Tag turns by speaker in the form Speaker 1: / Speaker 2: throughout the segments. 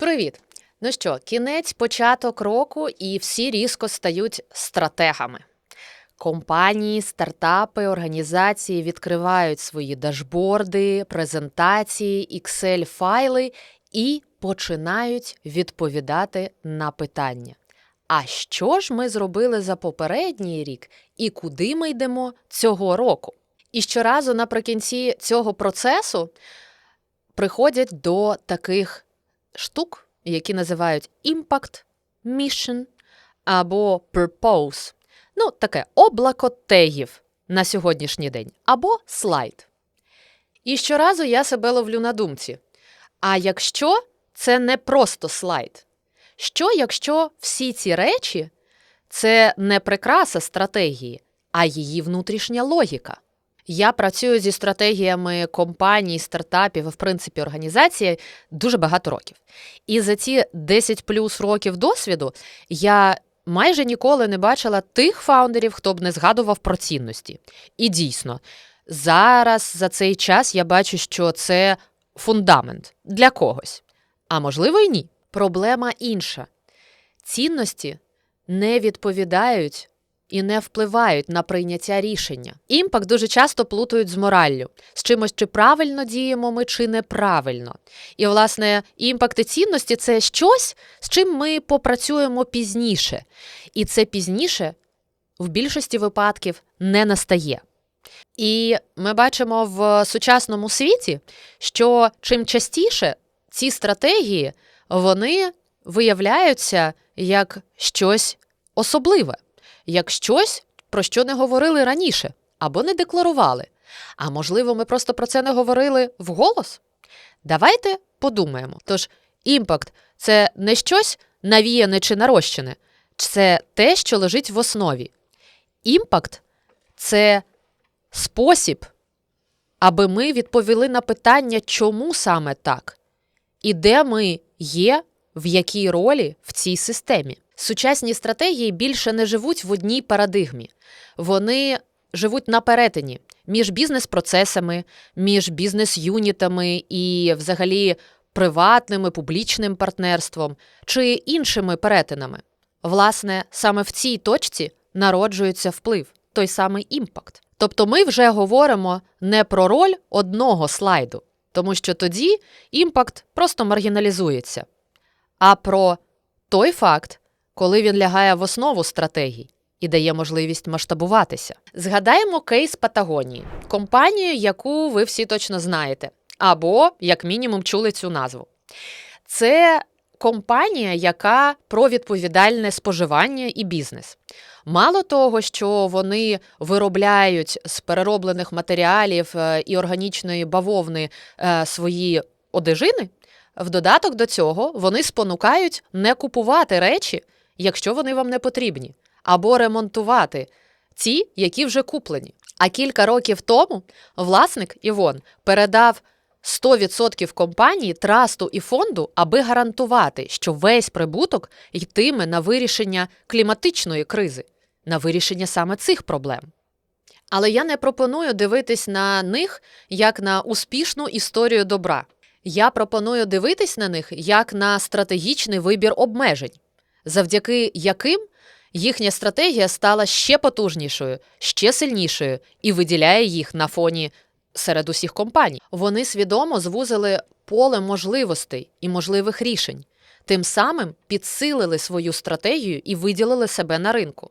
Speaker 1: Привіт! Ну що, кінець, початок року, і всі різко стають стратегами. Компанії, стартапи, організації відкривають свої дашборди, презентації, Excel-файли і починають відповідати на питання. А що ж ми зробили за попередній рік і куди ми йдемо цього року? І щоразу наприкінці цього процесу приходять до таких штук, які називають Impact, Mission або Purpose. Ну, таке облако тегів на сьогоднішній день, або слайд. І щоразу я себе ловлю на думці. А якщо це не просто слайд? Що, якщо всі ці речі це не прикраса стратегії, а її внутрішня логіка? Я працюю зі стратегіями компаній, стартапів, в принципі, організації дуже багато років. І за ці 10 плюс років досвіду я майже ніколи не бачила тих фаундерів, хто б не згадував про цінності. І дійсно, зараз за цей час я бачу, що це фундамент для когось. А можливо, і ні. Проблема інша: цінності не відповідають і не впливають на прийняття рішення. Імпакт дуже часто плутають з мораллю, з чимось, чи правильно діємо ми, чи неправильно. І, власне, імпакт і цінності це щось, з чим ми попрацюємо пізніше. І це пізніше в більшості випадків не настає. І ми бачимо в сучасному світі, що чим частіше ці стратегії вони виявляються як щось особливе як щось, про що не говорили раніше або не декларували. А можливо, ми просто про це не говорили вголос? Давайте подумаємо. Тож, імпакт це не щось навіяне чи нарощене, це те, що лежить в основі. Імпакт це спосіб, аби ми відповіли на питання, чому саме так, і де ми є, в якій ролі в цій системі. Сучасні стратегії більше не живуть в одній парадигмі, вони живуть на перетині між бізнес-процесами, між бізнес-юнітами і, взагалі, приватним, публічним партнерством чи іншими перетинами. Власне, саме в цій точці народжується вплив, той самий імпакт. Тобто ми вже говоримо не про роль одного слайду, тому що тоді імпакт просто маргіналізується, а про той факт, коли він лягає в основу стратегій і дає можливість масштабуватися. Згадаємо кейс Патагонії, компанію, яку ви всі точно знаєте, або, як мінімум, чули цю назву. Це компанія, яка про відповідальне споживання і бізнес. Мало того, що вони виробляють з перероблених матеріалів е, і органічної бавовни е, свої одежини, в додаток до цього вони спонукають не купувати речі, якщо вони вам не потрібні, або ремонтувати ті, які вже куплені. А кілька років тому власник Івон передав 100% компанії, трасту і фонду, аби гарантувати, що весь прибуток йтиме на вирішення кліматичної кризи, на вирішення саме цих проблем. Але я не пропоную дивитись на них як на успішну історію добра. Я пропоную дивитись на них як на стратегічний вибір обмежень завдяки яким їхня стратегія стала ще потужнішою, ще сильнішою і виділяє їх на фоні серед усіх компаній. Вони свідомо звузили поле можливостей і можливих рішень, тим самим підсилили свою стратегію і виділили себе на ринку.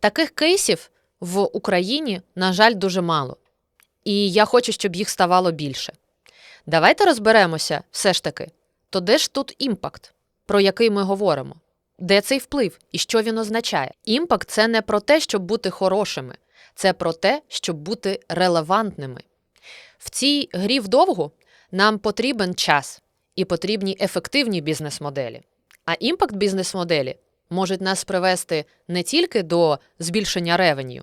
Speaker 1: Таких кейсів в Україні, на жаль, дуже мало. І я хочу, щоб їх ставало більше. Давайте розберемося все ж таки, то де ж тут імпакт, про який ми говоримо? Де цей вплив і що він означає? Імпакт це не про те, щоб бути хорошими, це про те, щоб бути релевантними. В цій грі вдовгу нам потрібен час і потрібні ефективні бізнес-моделі. А імпакт бізнес-моделі можуть нас привести не тільки до збільшення ревеню,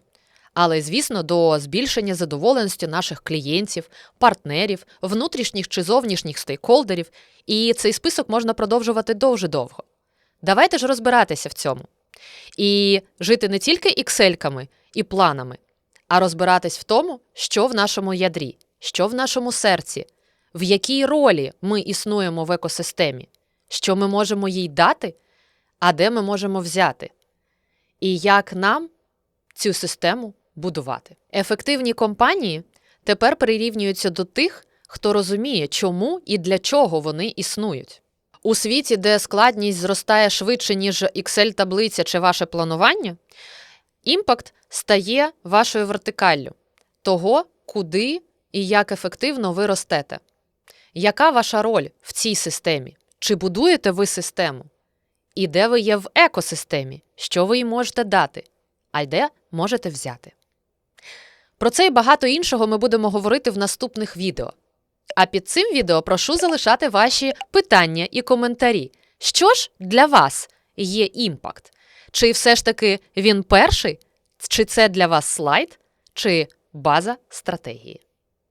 Speaker 1: але, звісно, до збільшення задоволеності наших клієнтів, партнерів, внутрішніх чи зовнішніх стейкхолдерів. І цей список можна продовжувати дуже довго. Давайте ж розбиратися в цьому. І жити не тільки іксельками і планами, а розбиратись в тому, що в нашому ядрі, що в нашому серці, в якій ролі ми існуємо в екосистемі, що ми можемо їй дати, а де ми можемо взяти, і як нам цю систему будувати. Ефективні компанії тепер прирівнюються до тих, хто розуміє, чому і для чого вони існують. У світі, де складність зростає швидше, ніж Excel-таблиця чи ваше планування, імпакт стає вашою вертикаллю того, куди і як ефективно ви ростете. Яка ваша роль в цій системі? Чи будуєте ви систему? І де ви є в екосистемі? Що ви їй можете дати? А де можете взяти? Про це і багато іншого ми будемо говорити в наступних відео. А під цим відео прошу залишати ваші питання і коментарі. Що ж для вас є імпакт? Чи все ж таки він перший? Чи це для вас слайд, чи база стратегії?